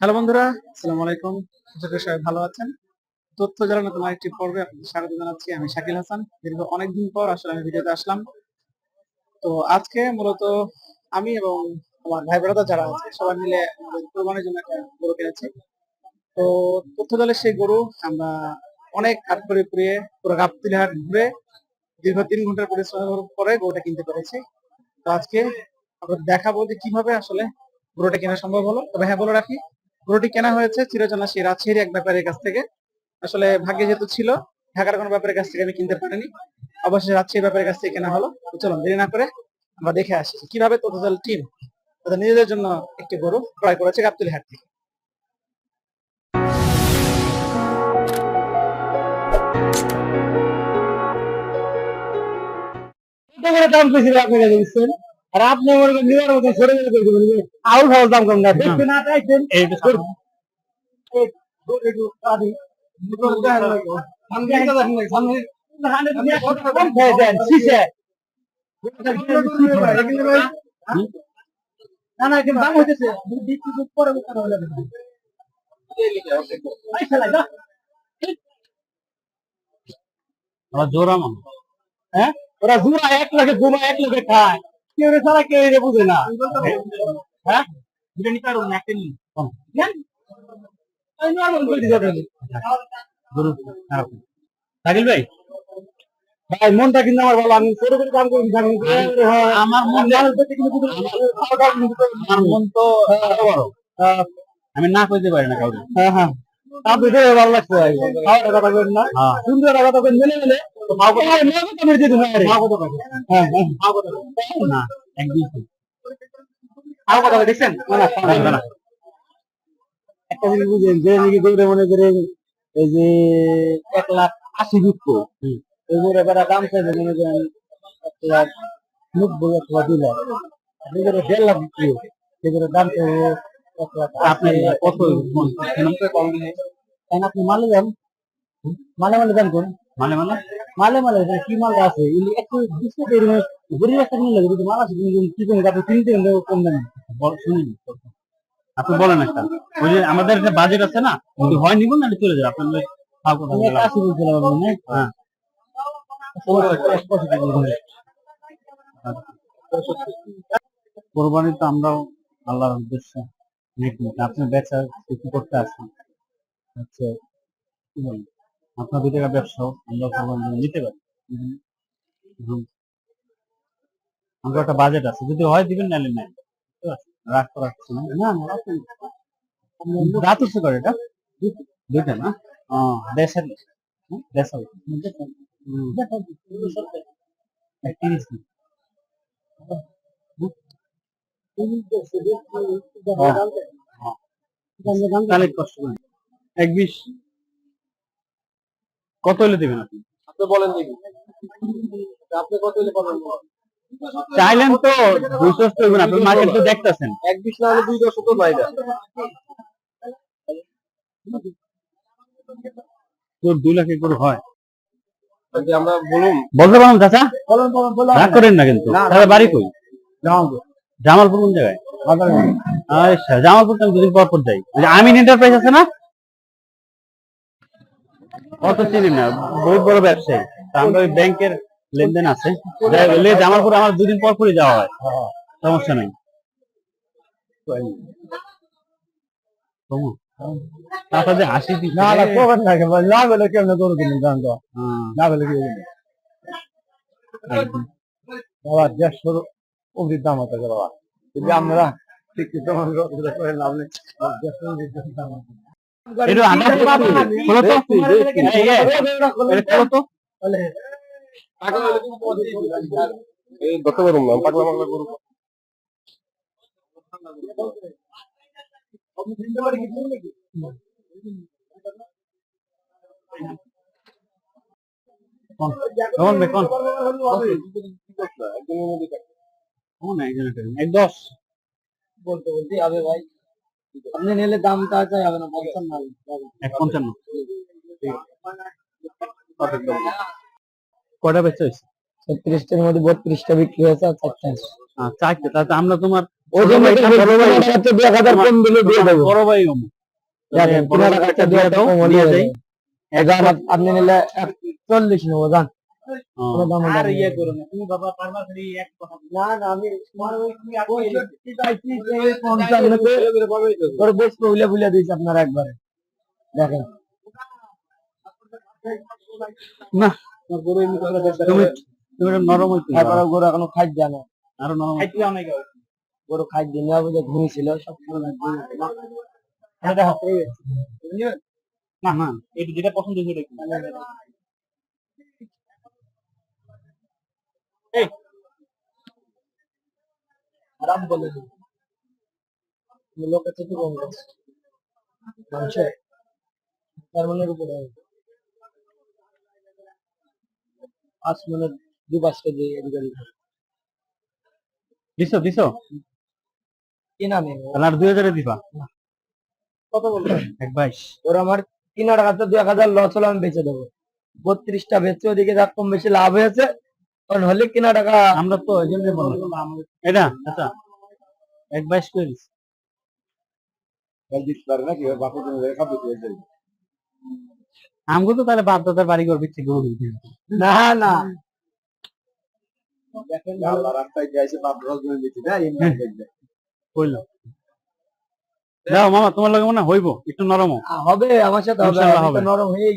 Hello বন্ধুরা, আসসালামু আলাইকুম। আশা সবাই ভালো আছেন। তথ্য জানানো তোমার একটি পর্বে আপনাদের স্বাগত জানাচ্ছি। আমি শাকিল হাসান। দীর্ঘ অনেকদিন পর আসলে আমি ভিডিওতে আসলাম। তো আজকে মূলত আমি এবং আমার ভাই ব্রাদার যারা আছে, সবাই মিলে কোরবানির জন্য একটা গরু কিনেছি। তো তথ্য দলের সেই গরু আমরা অনেক হাট করে পুড়িয়ে পুরো গাবতলি হাট ঘুরে দীর্ঘ তিন ঘণ্টার পরিশ্রমের পরে গরুটা কিনতে পেরেছি। তো আজকে আমরা দেখাবো যে কীভাবে আসলে গরুটা কেনা সম্ভব হলো। তবে হ্যাঁ বলে রাখি গরুটি কেনা হয়েছে, চিরচেনা সেই রাজশাহীর এক ব্যাপারের কাছ থেকে। আসলে ভাগ্যে যেহেতু ছিল, ঢাকার কোনো ব্যাপারের কাছ থেকে আমি কিনতে পারিনি। অবশ্যই রাজশাহীর ব্যাপারের কাছ থেকে কেনা হলো। চলুন, দেরি না করে আমরা দেখে আসি কীভাবে তোতাল টিম তাদের নিজেদের জন্য একটি গরু ক্রয় করেছে গাবতলি হাট থেকে। দাম কইছিল আপনি কাছে বুঝছেন আর আপনি নেওয়ার মতো সরে গেলে করে দিবেন আউল ফাউল দাম কম না। না চাইছেন না না দাম হইতেছে পরে জোর আমার হ্যাঁ? ওরা জুড়া এক লাখে ঘুমা এক লাখে খায়। কেউ সারা কেউ রে বুঝে না? হ্যাঁ? দুটো নিতে পারব একটা নিন। নেন। আমি করে দিতে পারি। সাকিল ভাই ভাই মনটা কিন্তু আমার ভালো। আমি ছোট করে কাম করি আমার মন। আমার মন তো হ্যাঁ, আমি না কইতে পারি না কাউকে। হ্যাঁ হ্যাঁ। আপনি ভালো লাগছে ভাই। করেন না। হ্যাঁ। সুন্দর কথা মেলে মেলে হ্যাঁ হ্যাঁ। দেখছেন। একটা জিনিস বুঝেন যে নাকি মনে করেন এই যে এক লাখ আশি। এই বেড়া দাম চাইবে মনে করেন এক লাখ নব্বই অথবা দুই লাখ। করে দেড় লাখ বিক্রি সেগুলোর দাম চাইবে এক লাখ আপনি কত আপনি মালে যান মালে মালে দাম করুন মানে মানে মালে মালে কি মাল আছে? একটু লাগে যদি মাল আছে কিন্তু কি আপনি কিনতে কম দামে। বল- আপনি বলেন একটা। ওই যে আমাদের একটা বাজেট আছে না যদি হয় নিব না চলে যাবে। আপনার বলছিলাম আপনি হ্যাঁ। কোরবানি তো আমরাও আল্লাহর উদ্দেশ্যে আপনি বেচা বিক্রি করতে আসেন। আচ্ছা কি বলেন? আপনার দু টাকা ব্যবসাও আমরা নিতে পারি। আমাদের একটা বাজেট আছে। যদি হয় দিবেন নাহলে নাই? রাগ করার না। রাত উঠছে করে এটা। দুইটা না? দেশের দেশের হুম। তিরিশ কষ্ট এক বিশ। কত হলে দেবেন? আপনি আপনি বলেন দেখি। আপনি কত হলে পাবেন? চাইলেন তো করবেন আপনি মার্কেট তো দেখতেছেন। এক বিশ না হলে দুই দশ তো বাইরে তোর দুই লাখ করে হয়। আমরা বলুন। বলতে চাচা? রাগ করেন না কিন্তু। তাহলে বাড়ি কই? জামালপুর। কোন জায়গায়? আচ্ছা জামালপুর তো দুদিন পর পর যাই। আমিন এন্টারপ্রাইজ আছে না? অত চিনি না বহুত বড় ব্যবসায়ী। তা আমরা ওই ব্যাংকের লেনদেন আছে। বলে জামালপুর আমার দুদিন পর পরই যাওয়া হয়। সমস্যা নাই। তারপর দিচ্ছে। না না না না। বলে কেমন করো কিনে জান তো? হ্যাঁ, না বলে কি। বাবা দেড়শো অবধি দাম হতে বাবা। যদি আমরা করে লাভ নেই অবধি দাম আছে। একটু আন্দাজ করতে হবে। খোলো তো। এই, এই, এটা খোলো তো। এই দত্ত করুন না পাগলা পাগলা করুন কোন বে, কোন? কোন একজন একটা? এক দশ বলতে বলতে হবে ভাই আপনি নিলে দামটা চাই হবে না পঞ্চান্ন এক পঞ্চান্ন। কয়টা বেচা হয়েছে? ছত্রিশটার মধ্যে বত্রিশটা বিক্রি হয়েছে আর চারটা। আহ, তাতে আমরা তোমার তো আপনি নিলে চল্লিশ নেব জান। দাম আর ইয়ে করো না তুমি বাবা পারবা খালি এক কথা না না আমি তোমার ওই পঁয়ষট্টি চাইছি, এই পঞ্চান্নতে ওর বেশ বইলে বুলে দিয়েছি আপনার একবারে দেখেন না গরু এমনি করে দেখতে তুমি তুমি নরম হইতে তারপরে গরু এখনও খাই জানে আরও নরম খাইতে অনেক গরু খাই দিন না বুঝে ঘুমিয়েছিল সব না না এটা যেটা পছন্দ সেটা কি এই খারাপ বলে লোকের থেকে কম উপরে। পাঁচ মনের দু কেজি এদিকে। দিছো দিছো? কি নামে আর দুই হাজারে দিবা? কত বলব? এক বাইশ ওর আমার তিন টাকাতে দু এক হাজার লস হলে আমি বেচে দেবো। বত্রিশটা বেচে ওদিকে যা কম বেশি লাভ হয়েছে হলে কিনা টাকা? আমরা তো এই জন্য বললাম। এটা আচ্ছা। বাইশ করে আমগো তো তাহলে বাপ দাদার বাড়ি ঘর বিচ্ছে গরু। না না। হইল। দাও মামা তোমার লগে মনে হয় হইব একটু নরম হবে আমার সাথে হবে। নরম হয়ে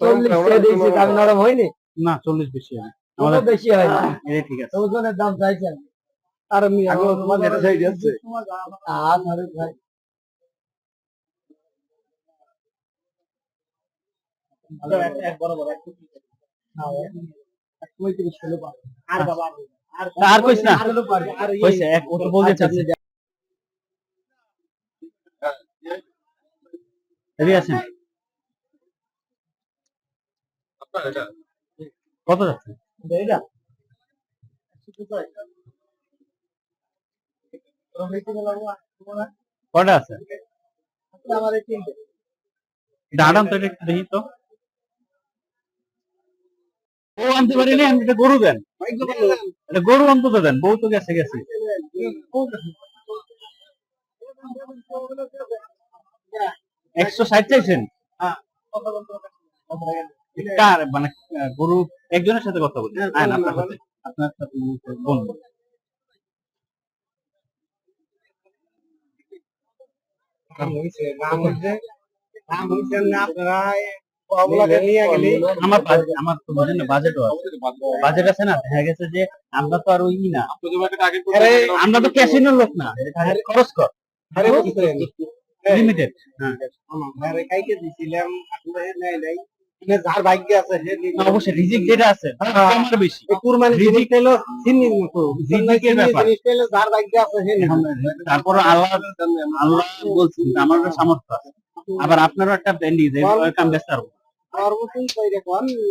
চল্লিশ দিয়েছি আমি নরম হয়নি না চল্লিশ বেশি হবে। আমাদের বেশি হয় এই ঠিক আছে। ওজনের দাম চাইছেন আর আমি তোমার চাই আর ভাই। আর আর কইস না। আর আর কইছে এক ও তো বলতে আচ্ছা, এদিকে আছেন? কত যাচ্ছে? কটা আছে? আরাম তো একটু দেখি তো। ও আনতে পারিনি আমি এটা গরু দেন। এটা গরু অন্তত দেন বউ তো গেছে গেছে। একশো ষাট চাইছেন? কার মানে গরু একজনের সাথে কথা বলি আইন আপনার সাথে? আপনার সাথে আমার আমার তো বুঝেন না বাজেটও আছে। বাজেট আছে না? দেখা গেছে যে আমরা তো আর ওই ই না আমরা তো ক্যাসিনোর লোক না। খরচ কর। লিমিটেড যার ভাগ্য আছে অবশ্যই রিজিক যেটা আছে হ্যাঁ। বেশি। কুরবানি রিজিক জিনিস সিন্নির মতো। রিজিকের ব্যাপার। যার ভাগ্য আছে তারপর আল্লাহ আল্লাহ বলছেন আমার সামর্থ্য আছে। আবার আপনারও একটা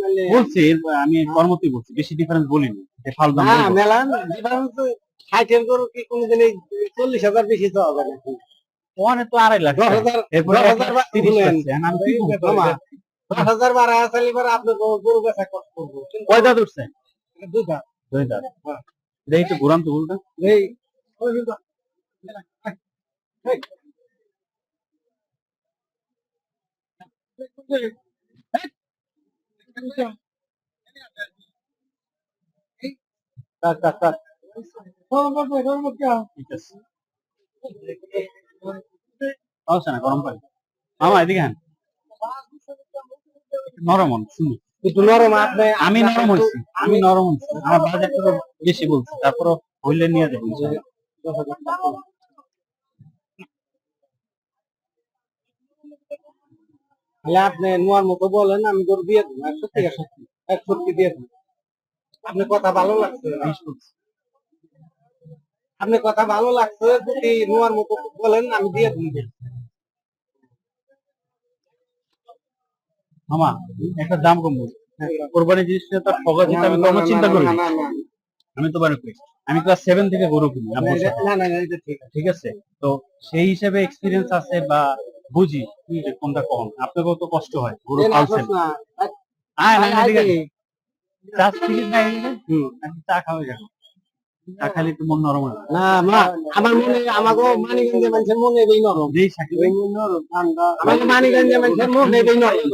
নালে বলছি আমি কর্মতেই বলছি বেশি ডিফারেন্স বলিনি যে ফাল দাম না বলব। মেলা ডিফারেন্স ষাটের গরু কি কোনদিন চল্লিশ হাজার বেশি তো হবে না ওখানে তো আড়াই লাখ দশ হাজার দশ হাজার দশ হাজার বাড়া আসলে এবার আপনি গরু- গরু বেচা কষ্ট করব? কয় দাঁত উঠছে? দুই দাঁত। দেখি তো ঘুরান তো উল্টা। এই কাট, কাট, কাট। ঠিক আছে। সমস্যা না গরম পানি মামা এদিকে হ্যাঁ নরম নরম আপনি আমি নরম হয়েছি আমি নরম হয়েছি। আমার বেশি বলছি তারপর হইলে নিয়ে যাব ইনশাআল্লাহ। তাহলে আপনি নোয়ার মতো বলেন আমি গরু দিয়ে দেবো একশো থেকে সত্যি একষট্টি দিয়ে দেবো। কথা ভালো লাগছে আপনি কথা ভালো লাগছে যদি নোয়ার মতো বলেন আমি দিয়ে দেবো। মামা একটা দাম কম কোরবানি জিনিসটা তো ঠকা যেটা আমি কোনো চিন্তা করি আমি তো করি। আমি ক্লাস সেভেন থেকে গরু কিনি ঠিক আছে। ঠিক আছে? তো সেই হিসেবে এক্সপিরিয়েন্স আছে বা বুঝি কোনটা কম। আপনাকেও তো কষ্ট হয় গরু পালছেন। আয় না টিকিট নাই চা খাওয়া যাবে একটু মন নরম হয়। না মা আমার মনে আমাকে মানিগঞ্জে মানুষের মনে এই নরম। যেই শাকিল ভাই আমাকে মানিগঞ্জে মানুষের মনে এই নরম।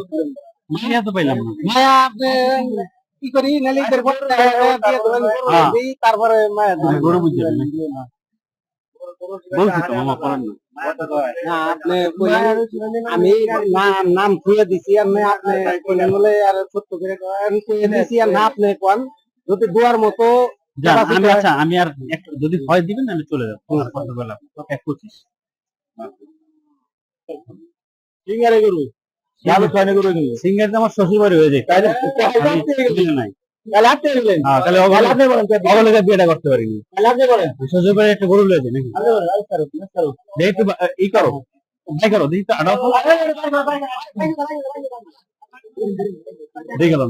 মাইয়া তো পাইলাম না। মায়া আপনি কি করি? নালি এদের পরে দিয়ে দেবেন হ্যাঁ। তারপরে মায়া আমি দেবেন। গরু বুঝছি বলছি তো মামা করেন না। না আপনি কইলেন, আমি নাম নাম খুঁজে দিছি আপনি আপনি কইলেন বলে আর সত্য করে কন, দিছি আর না আপনি কোন। যদি দুয়ার মতো আমি আচ্ছা আমি আর একটু যদি হয় দিবেন আমি চলে যাব এক পঁচিশ সিঙ্গারে গরু ভালো ছয়নে গরু কিন্তু সিঙ্গার তো আমার শ্বশুর বাড়ি হয়ে যায় তাই না? হ্যাঁ, করতে পারিনি শ্বশুর বাড়ি একটা গরু নাকি আচ্ছা, আচ্ছা, আচ্ছা। করো ভাই করো দেখি তো দেখে গেল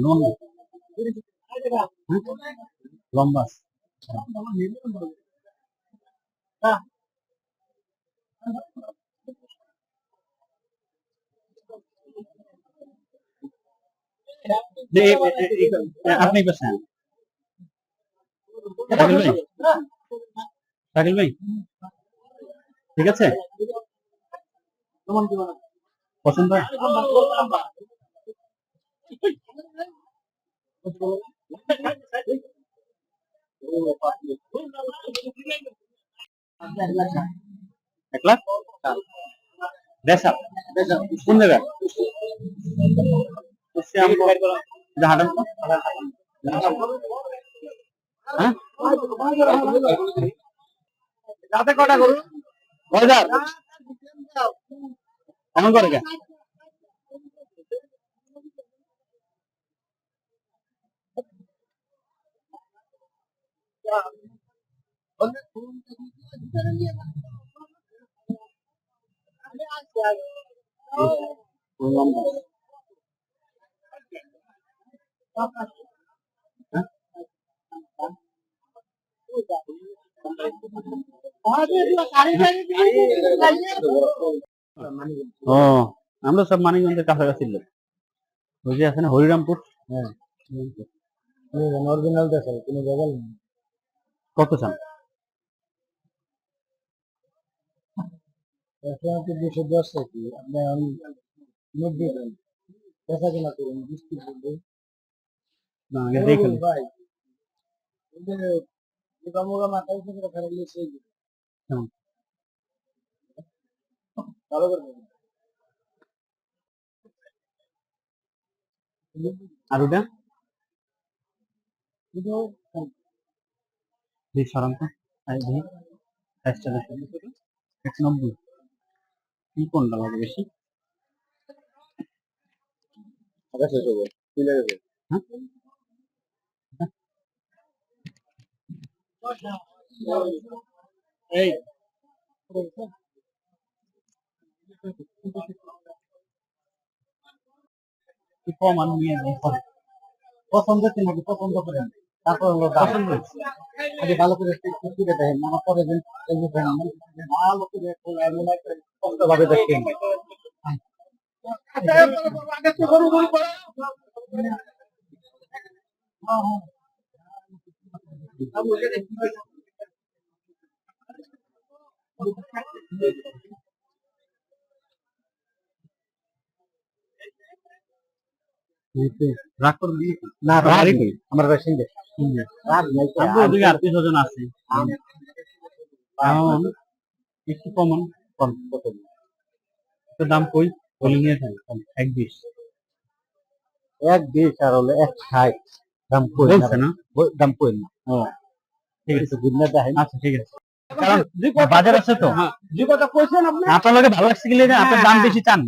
লম্বা। আপনি পেছেন শাকিল ভাই। শাকিল ভাই। ঠিক আছে? পছন্দ? হয়? এক লাখ দেড় সাল কোন জায়গায় শ্যাম এটা হাঁটান তো? হ্যাঁ রাতে কটা গরু কয় হাজার এমন করে কেন ও আমরা সব মানিকগঞ্জের কাছাকাছি লোক। ওই যে আছে না? হরিরামপুর? অরিজিনাল দেশে কোনো বগল কত চান? আপনাকে দুশো দশ কি আপনি আমি নব্বই দেন পেশা কেনা করুন বৃষ্টি পড়বে। না আগে দেখেন ভাই মোগা মাথায় উঠে করে ফেলে দিলে সেই ভালো করে আর ওটা? সরান তো আই দেখি সাইজটা দেখি। এক নব্বই। কি কোনটা লাগে বেশি? শেষ হবে তুলে দেবে হ্যাঁ? এই। কি কম নিয়ে পছন্দ করেন? তারপর হলো। আগে ভালো করে তুলে দেখেন আমার পরে ভালো করে দেখেন হ্যাঁ। রাগ না রাগ আমার বেশি নেই। রাগ নেই তো। আমরা ওদিকে আত্মীয় স্বজন আছে এখন একটু কমন কম কত দাম কই? বলে নিয়ে যান এক বিশ। এক বিশ আর হলো এক ষাট। দাম কই? না। দাম কই না? ঠিক আছে। দেখেন। আচ্ছা ঠিক আছে। বাজার আছে তো। যে কথা কইছেন আপনি? আপনার ভালো লাগছে গেলে আপনার দাম বেশি চান।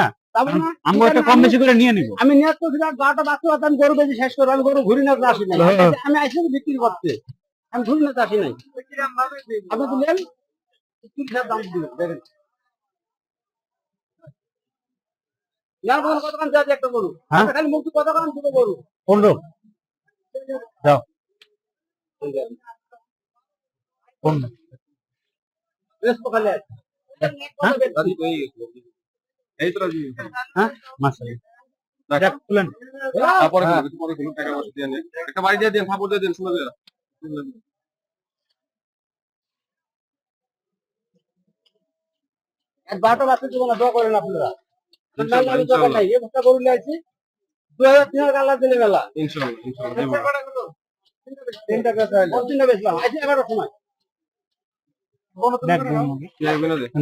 না? আমরা একটা কম বেশি করে নিয়ে নিব। আমি নিয়ে তো গাটা বাঁচতে পারতাম গরু বেশি শেষ করব আমি গরু ঘুরি না আসি নাই। আমি আসি বিক্রি করতে। আমি ঘুরি না আসি নাই। আপনি দিলেন দাম দিলেন দেখেন। না বল কতক্ষণ এই তো রাজি হ্যাঁ মাশাআল্লাহ দেখ তুলেন তারপরে পরে খুলুন টাকা পয়সা দিয়ে নেন একটা বাড়ি দিয়ে দেন কাপড় দিয়ে দেন শোনা যায় বারোটা বাচ্চা জীবনে দোয়া করেন আপনারা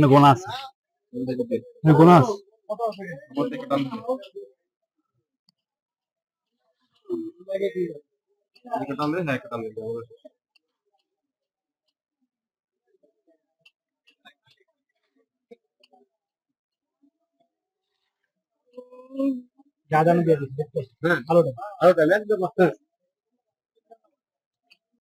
গোনা আছে দেখতে। গোনা আছে আমার থেকে টান দিন। এদিকে টান হ্যাঁ, একটা টান দে, দেবো। যা জানো দিয়ে দিচ্ছি হ্যাঁ। ভালো ভালো একদম